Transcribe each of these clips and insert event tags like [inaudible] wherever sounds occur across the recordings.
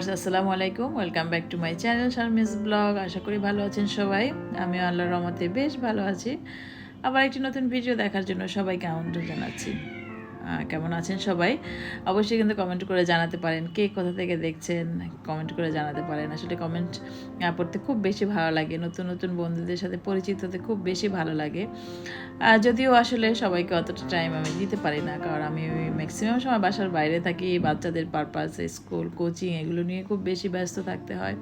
Viewers, আসসালামু আলাইকুম। Welcome back to my channel Sharmi's blog আশা করি ভালো আছেন সবাই। আমিও আল্লাহর রহমতে বেশ ভালো আছি। আবার একটি নতুন ভিডিও দেখার জন্য সবাইকে আমন্ত্রণ জানাচ্ছি। কেমন আছেন সবাই? অবশ্যই কিন্তু কমেন্ট করে জানাতে পারেন কে কোথা থেকে দেখছেন। কমেন্ট করে জানাতে পারেন। আসলে কমেন্ট পড়তে খুব বেশি ভালো লাগে। নতুন নতুন বন্ধুদের সাথে পরিচিত হতে খুব বেশি ভালো লাগে। যদিও আসলে সবাইকে অতটা টাইম আমি দিতে পারি না, কারণ আমি ম্যাক্সিমাম সময় বাসার বাইরে থাকি, বাচ্চাদের পারপাস স্কুল কোচিং এগুলো নিয়ে খুব বেশি ব্যস্ত থাকতে হয়।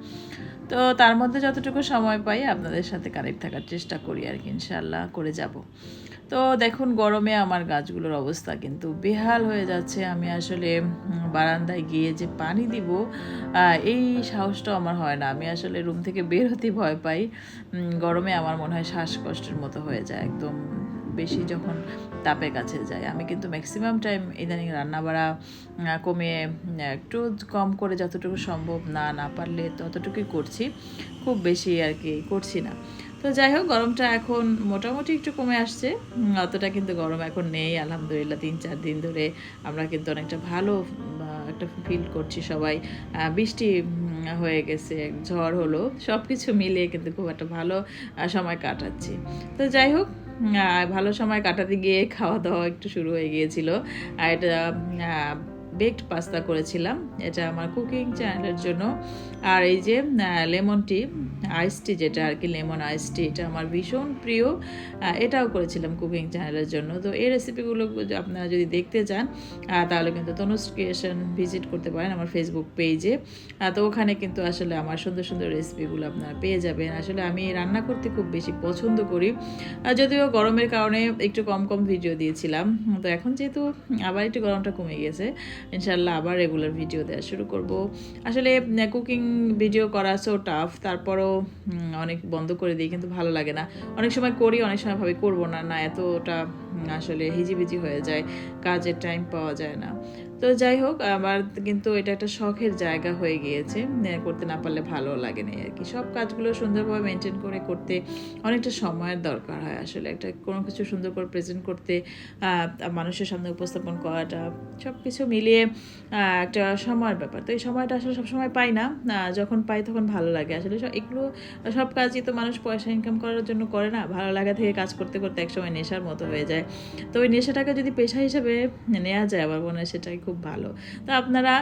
তো তার মধ্যে যতটুকু সময় পাই আপনাদের সাথে কানেক্ট থাকার চেষ্টা করি আর কি ইনশাল্লাহ করে যাব। তো দেখুন, গরমে আমার গাছগুলোর অবস্থা কিন্তু বেহাল হয়ে যাচ্ছে। আমি আসলে বারান্দায় গিয়ে যে পানি দিব এই সাহসটাও আমার হয় না। আমি আসলে রুম থেকে বের হতে ভয় পাই। গরমে আমার মনে হয় শ্বাসকষ্টের মতো হয়ে যায়, একদম বেশি যখন তাপের কাছে যায়। আমি কিন্তু ম্যাক্সিমাম টাইম ইদানিং রান্না বাড়া কমিয়ে একটু কম করে যতটুকু সম্ভব না না পারলে ততটুকুই করছি। খুব বেশি আর কি করছি না। তো যাই হোক, গরমটা এখন মোটামুটি একটু কমে আসছে। অতটা কিন্তু গরম এখন নেই, আলহামদুলিল্লাহ, তিন, চার দিন ধরে আমরা কিন্তু অনেকটা ভালো একটা ফিল করছি সবাই। বৃষ্টি হয়ে গেছে, ঝড় হলো সব কিছু মিলিয়ে কিন্তু খুব একটা ভালো সময় কাটাচ্ছি। তো যাই হোক ভালো সময় কাটাতে গিয়ে খাওয়া দাওয়া একটু শুরু হয়ে গিয়েছিল। আর এটা বেকড পাস্তা করেছিলাম। এটা আমার কুকিং চ্যানেলের জন্য। আর এই যে লেমন টি আইস টি যেটা আর কি লেমন আইস টি এটা আমার ভীষণ প্রিয়। এটাও করেছিলাম কুকিং চ্যানেলের জন্য। তো এই রেসিপিগুলো আপনারা যদি দেখতে চান তাহলে কিন্তু তনুজ ক্রিয়েশন ভিজিট করতে পারেন আমার ফেসবুক পেজে তো ওখানে কিন্তু আসলে আমার সুন্দর সুন্দর রেসিপিগুলো আপনারা পেয়ে যাবেন। আসলে আমি রান্না করতে খুব বেশি পছন্দ করি। যদিও গরমের কারণে একটু কম কম ভিডিও দিয়েছিলাম। তো এখন যেহেতু আবার একটু গরমটা কমে গেছে ইনশাল্লাহ আবার রেগুলার ভিডিও দেওয়া শুরু করব। আসলে কুকিং ভিডিও করা সো টাফ তারপরও অনেক বন্ধ করে দিই কিন্তু ভালো লাগে না। অনেক সময় করি, অনেক সময় ভাবে করব না না, এতটা আসলে হিজিবিজি হয়ে যায়, কাজের টাইম পাওয়া যায় না। তো যাই হোক, আমার কিন্তু এটা একটা শখের জায়গা হয়ে গিয়েছে। করতে না পারলে ভালো লাগে না আর কি। সব কাজগুলো সুন্দরভাবে মেনটেন করে, করতে অনেকটা সময়ের দরকার হয় আসলে। একটা কোনো কিছু সুন্দর করে প্রেজেন্ট করতে মানুষের সামনে উপস্থাপন করাটা সব কিছু মিলিয়ে একটা সময়ের ব্যাপার। তো এই সময়টা আসলে সবসময় পাই না। যখন পাই তখন ভালো লাগে আসলে। এগুলো, সব কাজই তো মানুষ পয়সা ইনকাম করার জন্য করে না। ভালো লাগা থেকে কাজ করতে করতে একসময় নেশার মতো হয়ে যায়। তো ওই নেশাটাকে যদি পেশা হিসেবে নেওয়া যায় আমার মনে হয় সেটাই খুব ভালো। তো আপনারা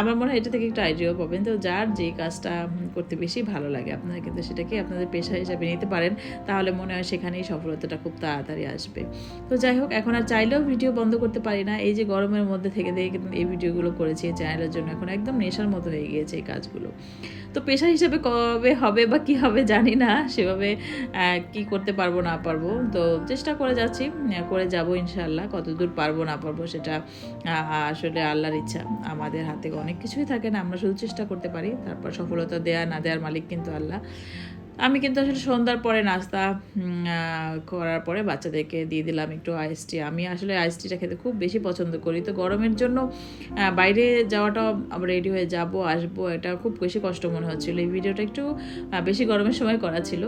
আমার মনে হয় এটা থেকে একটা আইডিয়াও পাবেন। তো যার যে কাজটা করতে বেশি ভালো লাগে, আপনারা কিন্তু সেটাকে আপনাদের পেশা হিসাবে নিতে পারেন। তাহলে মনে হয় সেখানেই সফলতাটা খুব তাড়াতাড়ি আসবে। তো যাই হোক, এখন আর চাইলেও ভিডিও বন্ধ করতে পারি না। এই যে গরমের মধ্যে থেকে থেকে কিন্তু এই ভিডিওগুলো করেছি চ্যানেলের জন্য এখন একদম নেশার মতো হয়ে গিয়েছে এই কাজগুলো। তো পেশা হিসেবে কবে হবে বা কি হবে জানি না, সেভাবে কি করতে পারব না পারব। তো চেষ্টা করে যাচ্ছি করে যাব ইনশাল্লাহ কতদূর পারব না পারব সেটা আসলে আল্লাহর ইচ্ছা। আমাদের হাতে অনেক কিছুই থাকে না, আমরা শুধু চেষ্টা করতে পারি, তারপর সফলতা দেয়া না দেওয়ার মালিক কিন্তু আল্লাহ। আমি কিন্তু আসলে সন্ধ্যার পরে নাস্তা করার পরে বাচ্চাদেরকে দিয়ে দিলাম একটু আইসটি আমি আসলে আইসটিটা খেতে খুব বেশি পছন্দ করি। তো গরমের জন্য বাইরে যাওয়াটাও রেডি হয়ে যাব, আসব, এটা খুব বেশি কষ্ট মনে হচ্ছিল। এই ভিডিওটা একটু বেশি গরমের সময় করা ছিল।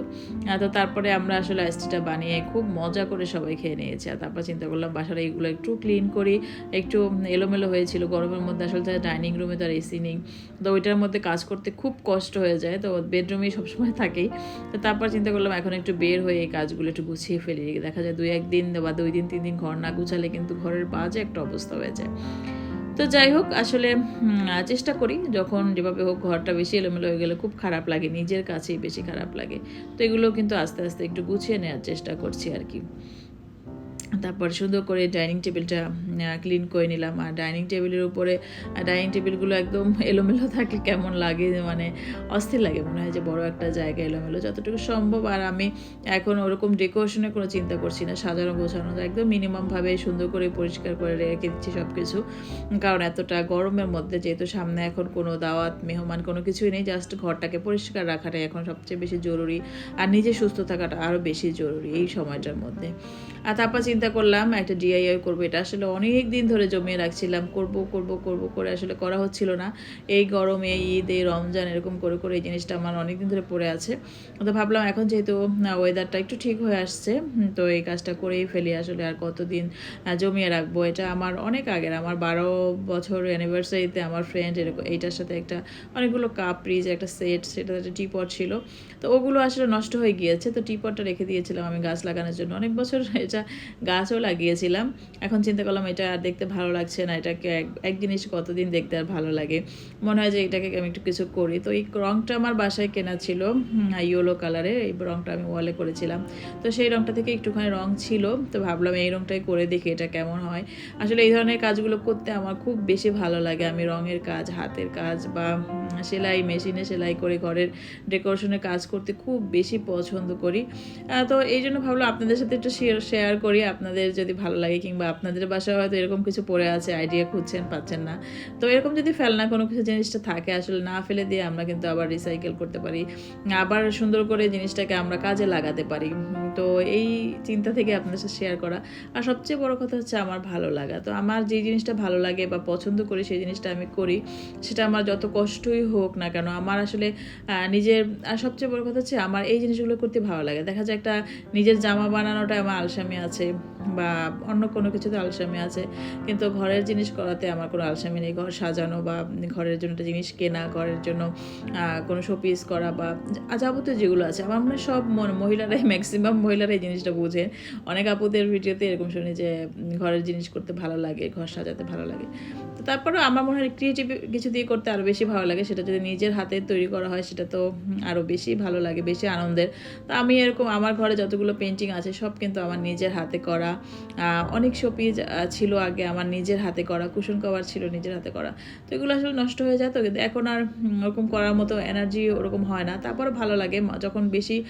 তো তারপরে আমরা আসলে আইসটিটা বানিয়ে খুব মজা করে সবাই খেয়ে নিয়েছি। আর তারপর চিন্তা করলাম, বাসার এইগুলো একটু ক্লিন করি। একটু এলোমেলো হয়েছিল। গরমের মধ্যে আসলে ডাইনিং রুমে তো আর এসি নেই। তো ওইটার মধ্যে কাজ করতে খুব কষ্ট হয়ে যায়। তো বেডরুমেই সবসময় থাকেই। তো তারপর চিন্তা করলাম, এখন একটু বের হয়ে এই কাজগুলো একটু গুছিয়ে ফেলি। দেখা যায় দুই একদিন বা দুই দিন, তিন দিন ঘর না গুছালে কিন্তু ঘরের বাজে একটা অবস্থা হয়ে যায়। তো যাই হোক, আসলে চেষ্টা করি যখন যেভাবে হোক ঘরটা বেশি এলোমেলো হয়ে গেলে খুব খারাপ লাগে, নিজের কাছেই বেশি খারাপ লাগে। তো এগুলো কিন্তু আস্তে আস্তে একটু গুছিয়ে নেওয়ার চেষ্টা করছি আর কি। তারপর সুন্দর করে ডাইনিং টেবিলটা ক্লিন করে নিলাম। আর ডাইনিং টেবিলের উপরে ডাইনিং টেবিলগুলো একদম [laughs] এলোমেলো থাকলে কেমন লাগে মানে অস্থির লাগে। মনে হয় যে বড় একটা জায়গা এলোমেলো। যতটুকু সম্ভব, আর আমি এখন ওরকম ডেকোরেশনের কোনো চিন্তা করছি না। সাজানো, গোছানো, একদম মিনিমামভাবে সুন্দর করে পরিষ্কার করে রেখে দিচ্ছি সব কিছু কারণ এতটা গরমের মধ্যে যেহেতু সামনে এখন কোনো দাওয়াত, মেহমান কোনো কিছুই নেই, জাস্ট ঘরটাকে পরিষ্কার রাখাটাই এখন সবচেয়ে বেশি জরুরি। আর নিজে সুস্থ থাকাটা আরও বেশি জরুরি এই সময়টার মধ্যে। আর তারপর চিন্তা চিন্তা করলাম, একটা ডিআইওয়াই করব, এটা আসলে অনেক দিন ধরে জমিয়ে রাখছিলাম, করব করব করব, করে আসলে করা হচ্ছিল না। এই গরমে ঈদ এই রমজান, এরকম করে করে এই জিনিসটা আমার অনেক দিন ধরে পড়ে আছে। তো ভাবলাম এখন যেহেতু ওয়েদারটা একটু ঠিক হয়ে আসছে তো এই কাজটা করেই ফেলি আসলে আর কতদিন জমিয়ে রাখব। এটা আমার অনেক আগের, আমার বারো বছর অ্যানিভার্সারিতে আমার ফ্রেন্ড এরকম, এইটার সাথে একটা অনেকগুলো কাপ ফ্রিজ একটা সেট সেটা একটা টিপট ছিল। তো ওগুলো আসলে নষ্ট হয়ে গিয়েছে, তো টিপটটা রেখে দিয়েছিলাম আমি গাছ লাগানোর জন্য। অনেক বছর এটা গাছও লাগিয়েছিলাম। এখন চিন্তা করলাম, এটা আর দেখতে ভালো লাগছে না, এটাকে এক- জিনিস কতদিন দেখতে আর ভালো লাগে। মনে হয় যে এটাকে আমি একটু কিছু করি। তো এই রঙটা আমার বাসায় কেনা ছিল ইয়েলো কালারের এই রঙটা আমি ওয়ালে করেছিলাম। তো সেই রঙটা থেকে একটুখানি রং ছিল, তো ভাবলাম এই রঙটাই করে দেখি এটা কেমন হয়। আসলে এই ধরনের কাজগুলো করতে আমার খুব বেশি ভালো লাগে। আমি রঙের কাজ, হাতের কাজ বা সেলাই, মেশিনে সেলাই করে ঘরের ডেকোরেশনের কাজ করতে খুব বেশি পছন্দ করি। তো এই জন্য ভাবলাম আপনাদের সাথে একটু শেয়ার শেয়ার করি। আপনাদের যদি ভালো লাগে কিংবা আপনাদের বাসায় হয়তো এরকম কিছু পড়ে আছে আইডিয়া খুঁজছেন, পাচ্ছেন না। তো এরকম যদি ফেলনা কোনো কিছু জিনিসটা থাকে, আসলে না ফেলে দিয়ে আমরা কিন্তু আবার রিসাইকেল করতে পারি। আবার সুন্দর করে জিনিসটাকে আমরা কাজে লাগাতে পারি। তো এই চিন্তা থেকে আপনাদের সাথে শেয়ার করা। আর সবচেয়ে বড় কথা হচ্ছে আমার ভালো লাগা। তো আমার যে জিনিসটা ভালো লাগে বা পছন্দ করি, সেই জিনিসটা আমি করি। সেটা আমার যত কষ্টই হোক না কেন, আমার আসলে নিজের, আর সবচেয়ে বড় কথা হচ্ছে আমার এই জিনিসগুলো করতে ভালো লাগে। দেখা যায় একটা নিজের জামা বানানোটা আমার আলসামি আছে। বা অন্য কোনো কিছুতে আলসামি আছে, কিন্তু ঘরের জিনিস করাতে আমার কোনো আলসামি নেই। ঘর সাজানো বা ঘরের জন্য একটা জিনিস কেনা, ঘরের জন্য কোনো শোপিস করা বা যাবতীয় যেগুলো আছে, আমার মনে সব মহিলারাই ম্যাক্সিমাম মহিলারাই জিনিসটা বুঝে। অনেক আপুদের ভিডিওতে এরকম শুনি যে, ঘরের জিনিস করতে ভালো লাগে, ঘর সাজাতে ভালো লাগে। তো তারপরেও আমার মনে হয় ক্রিয়েটিভ কিছু দিয়ে করতে আরও বেশি ভালো লাগে, সেটা যদি নিজের হাতে তৈরি করা হয়, সেটা তো আরও বেশি ভালো লাগে, বেশি আনন্দের। তো আমি এরকম, আমার ঘরে যতগুলো পেন্টিং আছে, সব কিন্তু আমার নিজের হাতে করা আহ, অনেক শোপিজ ছিল আগে আমার নিজের হাতে করা কুশন কভার ছিল নিজের হাতে করা। তো এগুলো আসলে নষ্ট হয়ে যেত কিন্তু এখন আর ওরকম করার মতো এনার্জি ওরকম হয় না। তারপর ভালো লাগে। যখন বেশি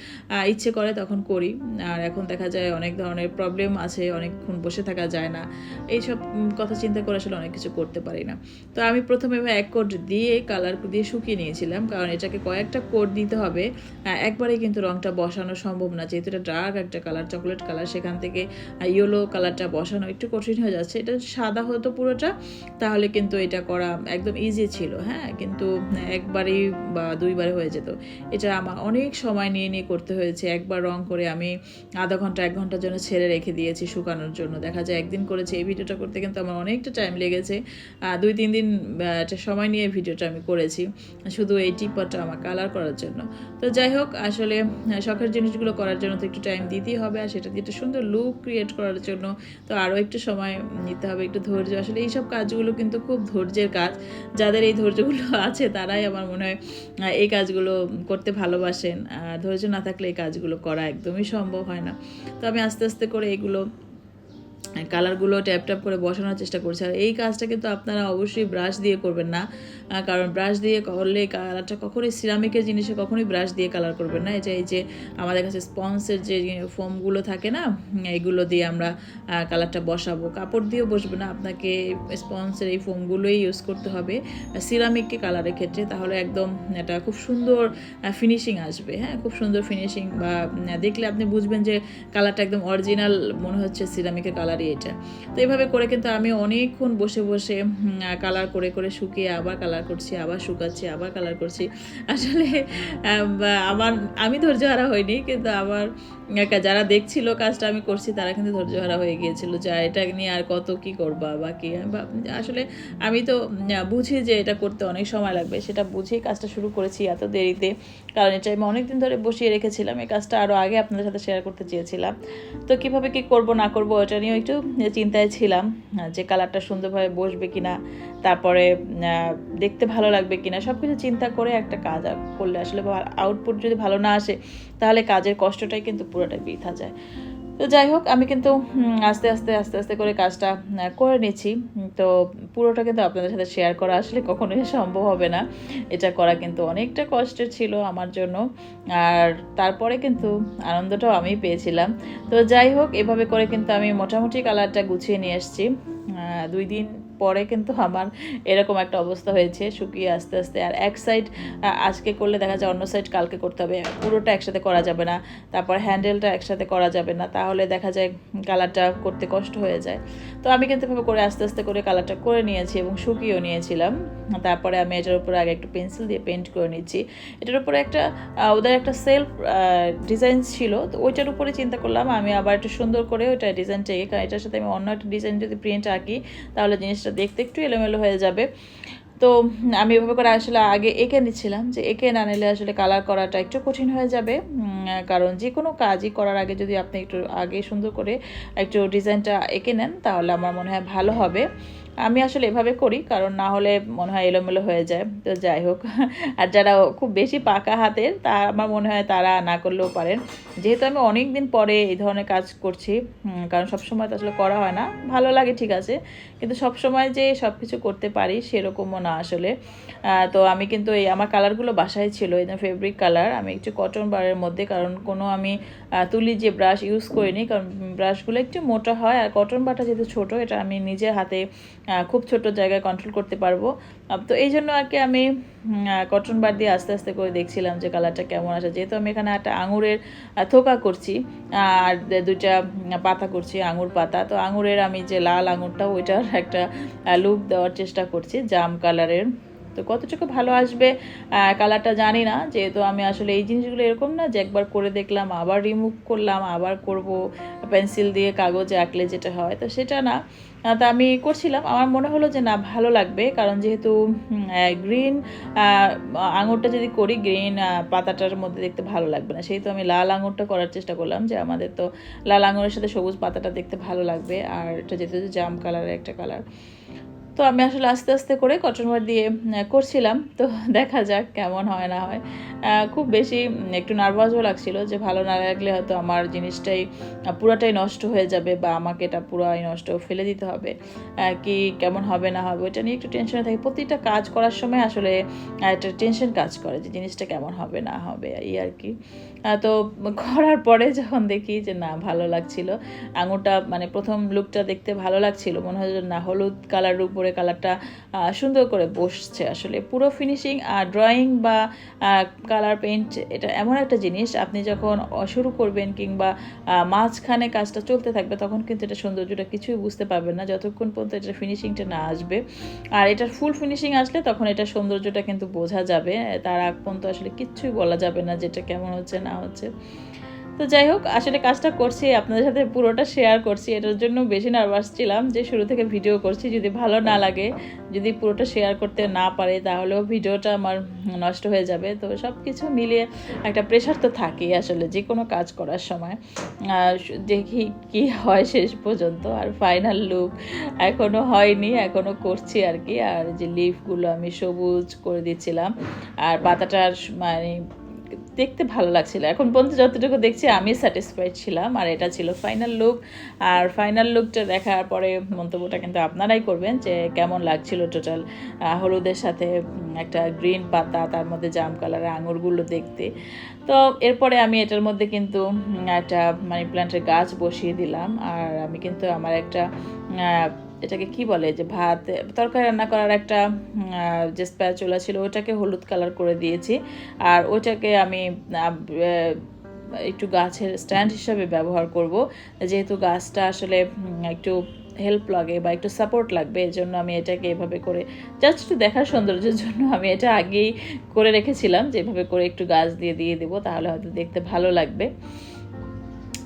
ইচ্ছে করে তখন করি। আর এখন দেখা যায় অনেক ধরনের প্রবলেম আছে অনেকক্ষণ বসে থাকা যায় না। এইসব কথা চিন্তা করে আসলে অনেক কিছু করতে পারি না। তো আমি প্রথমে এক কোট দিয়ে কালার দিয়ে শুকিয়ে নিয়েছিলাম। কারণ এটাকে কয়েকটা কোট দিতে হবে। আহ, একবারেই কিন্তু রংটা বসানো সম্ভব না। যেহেতু এটা ডার্ক একটা কালার চকলেট কালার সেখান থেকে ইয়েলো কালারটা বসানো একটু কঠিন হয়ে যাচ্ছে। এটা সাদা হতো পুরোটা, তাহলে কিন্তু এটা করা একদম ইজি ছিল হ্যাঁ? কিন্তু একবারই বা দুইবারে হয়ে যেত। এটা আমার অনেক সময় নিয়ে নিয়ে করতে হয়েছে। একবার রং করে আমি আধা ঘণ্টা, এক ঘণ্টার জন্য ছেড়ে রেখে দিয়েছি শুকানোর জন্য। দেখা যায় একদিন করেছি, এই ভিডিওটা করতে কিন্তু আমার অনেকটা টাইম লেগেছে। দুই, তিন দিন একটা সময় নিয়ে ভিডিওটা আমি করেছি, শুধু এই টিপটা আমার কালার করার জন্য। তো যাই হোক, আসলে শখের জিনিসগুলো করার জন্য তো একটু টাইম দিতেই হবে, আর সেটা দিয়ে একটা সুন্দর লুক ক্রিয়েট করার জন্য। তো আরও একটু সময় নিতে হবে, একটু ধৈর্য। আসলে এইসব কাজগুলো কিন্তু খুব ধৈর্যের কাজ। যাদের এই ধৈর্যগুলো [laughs] আছে, তারাই আমার মনে হয় এই কাজগুলো করতে ভালোবাসেন। আর ধৈর্য না থাকলে এই কাজগুলো করা একদমই সম্ভব হয় না। তো আমি আস্তে আস্তে করে এগুলো কালারগুলো ট্যাপ ট্যাপ করে বসানোর চেষ্টা করছি। আর এই কাজটা কিন্তু আপনারা অবশ্যই ব্রাশ দিয়ে করবেন না। কারণ ব্রাশ দিয়ে করলে কালারটা কখনোই সিরামিকের জিনিসে কখনোই ব্রাশ দিয়ে কালার করবেন না। এটা এই যে আমাদের কাছে স্পঞ্জের যে ফোমগুলো থাকে না উম, এইগুলো দিয়ে আমরা কালারটা বসাবো। কাপড় দিয়েও বসবে না আপনাকে স্পঞ্জের এই ফোমগুলোই ইউজ করতে হবে। সিরামিককে কালারের ক্ষেত্রে তাহলে একদম এটা খুব সুন্দর ফিনিশিং আসবে। হ্যাঁ খুব সুন্দর ফিনিশিং বা দেখলে আপনি বুঝবেন যে কালারটা একদম অরিজিনাল মনে হচ্ছে সিরামিকের কালারই এটা। তো এভাবে করে কিন্তু আমি অনেকক্ষণ বসে বসে কালার করে করে শুকিয়ে আবার কালার করছি, আবার শুকাচ্ছি, আবার কালার করছি। আসলে আমার, আমি ধৈর্য হারা হইনি, কিন্তু আমার যারা দেখছিল কাজটা আমি করছি, তারা কিন্তু ধৈর্য হারা হয়ে গিয়েছিল যে এটা নিয়ে আর কত কি করবা বা কি? আসলে আমি তো বুঝি যে এটা করতে অনেক সময় লাগবে, সেটা বুঝেই কাজটা শুরু করেছি এত দেরিতে। কারণ এটা আমি অনেকদিন ধরে বসিয়ে রেখেছিলাম, এই কাজটা আরও আগে আপনাদের সাথে শেয়ার করতে চেয়েছিলাম। তো কীভাবে কি করব, না করব ওটা নিয়েও একটু চিন্তায় ছিলাম যে কালারটা সুন্দরভাবে বসবে কিনা, তারপরে দেখতে ভালো লাগবে কিনা সব কিছু চিন্তা করে একটা কাজ করলে আসলে আউটপুট যদি ভালো না আসে, তাহলে কাজের কষ্টটাই কিন্তু পুরোটাই বৃথা যায়। তো যাই হোক, আমি কিন্তু আস্তে আস্তে আস্তে আস্তে করে কাজটা করে নিচ্ছি। তো পুরোটা কিন্তু আপনাদের সাথে শেয়ার করা আসলে কখনোই সম্ভব হবে না। এটা করা কিন্তু অনেকটা কষ্টের ছিল আমার জন্য। আর তারপরে কিন্তু আনন্দটাও আমি পেয়েছিলাম। তো যাই হোক, এভাবে করে কিন্তু আমি মোটামুটি কালারটা গুছিয়ে নিয়ে এসেছি। দুই দিন পরে কিন্তু আমার এরকম একটা অবস্থা হয়েছে, শুকিয়ে আস্তে আস্তে। আর এক সাইড আজকে করলে দেখা যায় অন্য সাইড কালকে করতে হবে। পুরোটা একসাথে করা যাবে না, তারপর হ্যান্ডেলটা একসাথে করা যাবে না, তাহলে দেখা যায় কালারটা করতে কষ্ট হয়ে যায়। তো আমি কিন্তু এভাবে করে আস্তে আস্তে করে কালারটা করে নিয়েছি এবং শুকিয়েও নিয়েছিলাম। তারপরে আমি এটার উপরে আগে একটু পেন্সিল দিয়ে পেন্ট করে নিচ্ছি। এটার উপরে একটা ওদের একটা সেলফ ডিজাইন ছিল, তো ওইটার উপরে চিন্তা করলাম আমি আবার একটু সুন্দর করে ওইটা ডিজাইনটাকে কারণ এটার সাথে আমি অন্য একটা ডিজাইন যদি প্রিন্ট আঁকি, তাহলে জিনিসটা দেখতে একটু এলোমেলো হয়ে যাবে। তো আমি এভাবে করে আসলে আগে এঁকে নিচ্ছিলাম যে এঁকে না নিলে আসলে কালার করাটা একটু কঠিন হয়ে যাবে। কারণ যে কোনো কাজই করার আগে যদি আপনি একটু আগে সুন্দর করে একটু ডিজাইনটা এঁকে নেন তাহলে আমার মনে হয় ভালো হবে। আমি আসলে এভাবে করি, কারণ না হলে মনে হয় এলোমেলো হয়ে যায়। তো যাই হোক, আর যারা খুব বেশি পাকা হাতের, তা আমার মনে হয় তারা না করলেও পারেন। যেহেতু আমি অনেক দিন পরে এই ধরনের কাজ করছি কারণ সবসময় তো আসলে করা হয় না। ভালো লাগে, ঠিক আছে। কিন্তু সব সময় যে সব কিছু করতে পারি, সেরকমও না আসলে। তো আমি কিন্তু এই, আমার কালারগুলো বাসায় ছিল, এই ফেব্রিক কালার আমি একটু কটন বারের মধ্যে, কারণ কোনো আমি তুলি যে ব্রাশ ইউজ করিনি, কারণ ব্রাশগুলো একটু মোটা হয়। আর কটন বাটা যেহেতু ছোটো, এটা আমি নিজের হাতে খুব ছোট জায়গায় কন্ট্রোল করতে পারব। তো এই জন্য আর কি আমি কটন বার দিয়ে আস্তে আস্তে করে দেখছিলাম যে কালারটা কেমন আসে। যেহেতু আমি এখানে একটা আঙুরের থোকা করছি আর দুইটা পাতা করছি, আঙুর পাতা। তো আঙুরের আমি যে লাল আঙুরটা ওইটার একটা লুক দেওয়ার চেষ্টা করছি, জাম কালারের তো কতটুকু ভালো আসবে কালারটা জানি না, যেহেতু আমি আসলে এই জিনিসগুলো এরকম না যে একবার করে দেখলাম, আবার রিমুভ করলাম, আবার করব পেন্সিল দিয়ে কাগজে আঁকলে যেটা হয়, তো সেটা না। তা আমি করছিলাম, আমার মনে হলো যে না, ভালো লাগবে, কারণ যেহেতু গ্রিন আঙুরটা যদি করি গ্রিন পাতাটার মধ্যে দেখতে ভালো লাগবে না সেই তো আমি লাল আঙুরটা করার চেষ্টা করলাম, যে আমাদের তো লাল আঙুরের সাথে সবুজ পাতাটা দেখতে ভালো লাগবে, আর এটা যেহেতু জাম কালারের একটা কালার তো আমি আসলে আস্তে আস্তে করে কটন দিয়ে করছিলাম। তো দেখা যাক কেমন হয় না হয়। খুব বেশি একটু নার্ভাসও লাগছিল যে ভালো না লাগলে হয়তো আমার জিনিসটাই পুরাটাই নষ্ট হয়ে যাবে বা আমাকে এটা পুরাই নষ্ট ফেলে দিতে হবে। কি কেমন হবে না হবে ওটা নিয়ে একটু টেনশনে থাকি। প্রতিটা কাজ করার সময় আসলে একটা টেনশন কাজ করে যে জিনিসটা কেমন হবে, না হবে, এই আর কি। তো [laughs] করার পরে যখন দেখি যে না, ভালো লাগছিল, আঙুরটা মানে প্রথম লুকটা দেখতে ভালো লাগছিল, মনে হয় না, হলুদ কালার উপরে কালারটা সুন্দর করে বসছে। আসলে পুরো ফিনিশিং আর ড্রয়িং বা কালার পেন্ট এটা এমন একটা জিনিস, আপনি যখন শুরু করবেন কিংবা মাঝখানে কাজটা চলতে থাকবে, তখন কিন্তু এটা সৌন্দর্যটা কিছুই বুঝতে পারবেন না, যতক্ষণ পর্যন্ত এটা ফিনিশিংটা না আসবে। আর এটার ফুল ফিনিশিং আসলে তখন এটা সৌন্দর্যটা কিন্তু বোঝা যাবে তার আগ পর্যন্ত আসলে কিচ্ছুই বলা যাবে না, যেটা কেমন হচ্ছে, না হচ্ছে। তো যাই হোক, আসলে কাজটা করছি, আপনাদের সাথে পুরোটা শেয়ার করছি। এটার জন্য বেশি নার্ভাস ছিলাম যে শুরু থেকে ভিডিও করছি, যদি ভালো না লাগে, যদি পুরোটা শেয়ার করতে না পারে, তাহলেও ভিডিওটা আমার নষ্ট হয়ে যাবে। তো সব কিছু মিলিয়ে একটা প্রেশার তো থাকেই আসলে, যে কোনো কাজ করার সময়। দেখি কি হয় শেষ পর্যন্ত। আর ফাইনাল লুক এখনও হয়নি এখনও করছি আর কি। আর যে লিফগুলো আমি সবুজ করে দিচ্ছিলাম, আর পাতাটার মানে দেখতে ভালো লাগছিল। এখন পর্যন্ত যতটুকু দেখছি, আমি স্যাটিসফাইড ছিলাম, আর এটা ছিল ফাইনাল লুক আর ফাইনাল লুকটা দেখার পরে মন্তব্যটা কিন্তু আপনারাই করবেন যে কেমন লাগছিল টোটাল হলুদের সাথে একটা গ্রিন পাতা, তার মধ্যে জাম কালারের আঙুরগুলো দেখতে। তো এরপরে আমি এটার মধ্যে কিন্তু একটা মানি প্ল্যান্টের গাছ বসিয়ে দিলাম। আর আমি কিন্তু আমার একটা এটাকে কি বলে, যে ভাত, তরকারি রান্না করার একটা যে স্প্যাচুলা ছিল, ওটাকে হলুদ কালার করে দিয়েছি। আর ওটাকে আমি একটু গাছের স্ট্যান্ড হিসাবে ব্যবহার করব। যেহেতু গাছটা আসলে একটু হেল্প লাগে বা একটু সাপোর্ট লাগবে এই জন্য আমি এটাকে এভাবে করে জাস্ট একটু দেখার সৌন্দর্যের জন্য আমি এটা আগেই করে রেখেছিলাম যে এভাবে করে একটু গাছ দিয়ে দিয়ে দেবো, তাহলে হয়তো দেখতে ভালো লাগবে।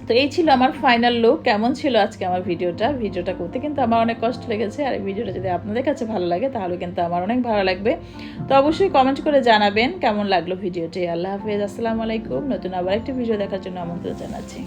তো এই ছিল আমার ফাইনাল লুক কেমন ছিল আজকে আমার ভিডিওটা? ভিডিওটা করতে কিন্তু আমার অনেক কষ্ট লেগেছে আর এই ভিডিওটা যদি আপনাদের কাছে ভালো লাগে, তাহলে কিন্তু আমার অনেক ভালো লাগবে। তো অবশ্যই কমেন্ট করে জানাবেন কেমন লাগল ভিডিওটি। আল্লাহ হাফেজ। আসসালামু আলাইকুম। নতুন আবার একটি ভিডিও দেখার জন্য আমন্ত্রণ জানাচ্ছি।